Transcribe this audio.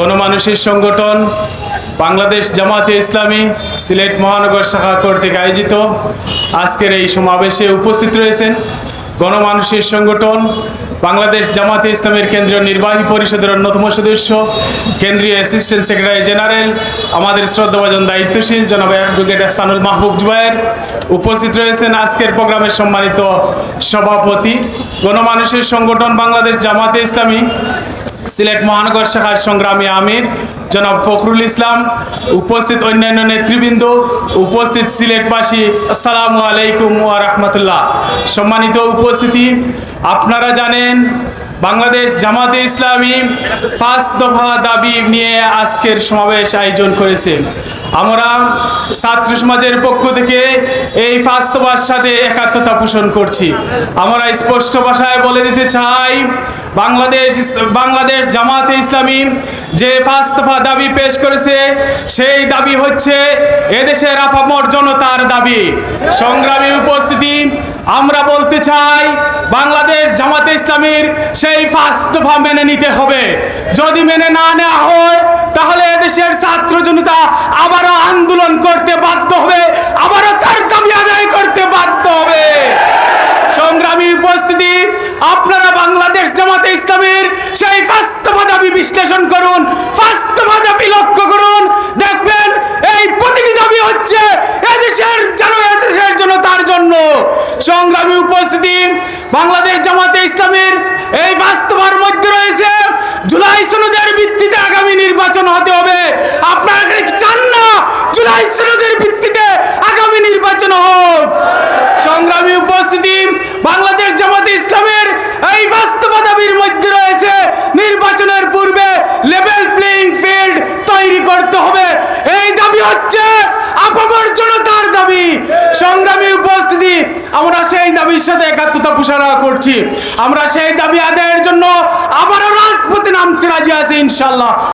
গণমানুষের সংগঠন বাংলাদেশ জামাতে ইসলামী সিলেট মহানগর শাখা কর্তৃক আয়োজিত আজকের এই সমাবেশে উপস্থিত রয়েছেন গণমানুষের সংগঠন বাংলাদেশ জামাতে ইসলামের কেন্দ্রীয় নির্বাহী পরিষদের অন্যতম সদস্য, কেন্দ্রীয় অ্যাসিস্ট্যান্ট সেক্রেটারি জেনারেল, আমাদের শ্রদ্ধাভাজন দায়িত্বশীল জনাব অ্যাডভোকেট সানুল মাহবুব জুবায়ের উপস্থিত রয়েছেন আজকের প্রোগ্রামের সম্মানিত সভাপতি। গণমানুষের সংগঠন বাংলাদেশ জামাতে ইসলামী সিলেট মহানগর শাখার সংগ্রামী আমির জনাব ফখরুল ইসলাম, উপস্থিত অন্যান্য নেতৃবৃন্দ, উপস্থিত সিলেটবাসী, আসসালামু আলাইকুম ওয়া রাহমাতুল্লাহ। সম্মানিত উপস্থিতি, আপনারা জানেন বাংলাদেশ জামাতে ইসলামী পাঁচ দফা দাবি নিয়ে আজকের সমাবেশ আয়োজন করেছে। আমরা ছাত্র সমাজের পক্ষ থেকে এই দফার সাথে একাত্মতা পোষণ করছি। আমরা স্পষ্ট ভাষায় বলে দিতে চাই, বাংলাদেশ বাংলাদেশ জামাতে ইসলামী যে দফা দাবি পেশ করেছে, সেই দাবি হচ্ছে এদেশের আপামর জনতার দাবি। সংগ্রামী উপস্থিতি, আমরা বলতে চাই বাংলাদেশ জামাতে ইসলামীর সেই দফা মেনে নিতে হবে। যদি মেনে না নেওয়া হয়, তাহলে এদেশের ছাত্র জনতা আবারও আন্দোলন করতে বাধ্য হবে, আবারও তার দাবি আদায় করতে বাধ্য হবে। সংগ্রামী উপস্থিতি, আপনারা বাংলাদেশ জামাতে ইসলামের সেই ফাস্তফা বিশ্লেষণ করুন ফাস্তফা লক্ষ্য করুন, দেখবেন এই প্রতিটি দাবি হচ্ছে এদেশের যেন এদেশের জন্য তার জন্য। সংগ্রামী উপস্থিতি, বাংলাদেশ জামাতে ইসলামের এই বাস্তবার মধ্যে রয়েছে জুলাই সনদের ভিত্তিতে আগামী নির্বাচন হতে হবে আপনারা কি চান না জুলাই ভিত্তিতে আগামী নির্বাচন হোক। সংগ্রামী উপস্থিতি, বাংলাদেশ জামাতে ইসলামের এই বাস্তবতা দাবির মধ্যে রয়েছে। নির্বাচনের পূর্বে লেভেল প্লেইং ফিল্ড তৈরি করতে হবে। এই দাবি হচ্ছে আপামর দাবি। সংগ্রামী উপস্থিতি, আমরা সেই দাবির সাথে একাত্মতা পোষণা করছি। আমরা সেই দাবি আদায়ের জন্য আবারও রাজপথে নামতে রাজি আছি ইনশাল্লাহ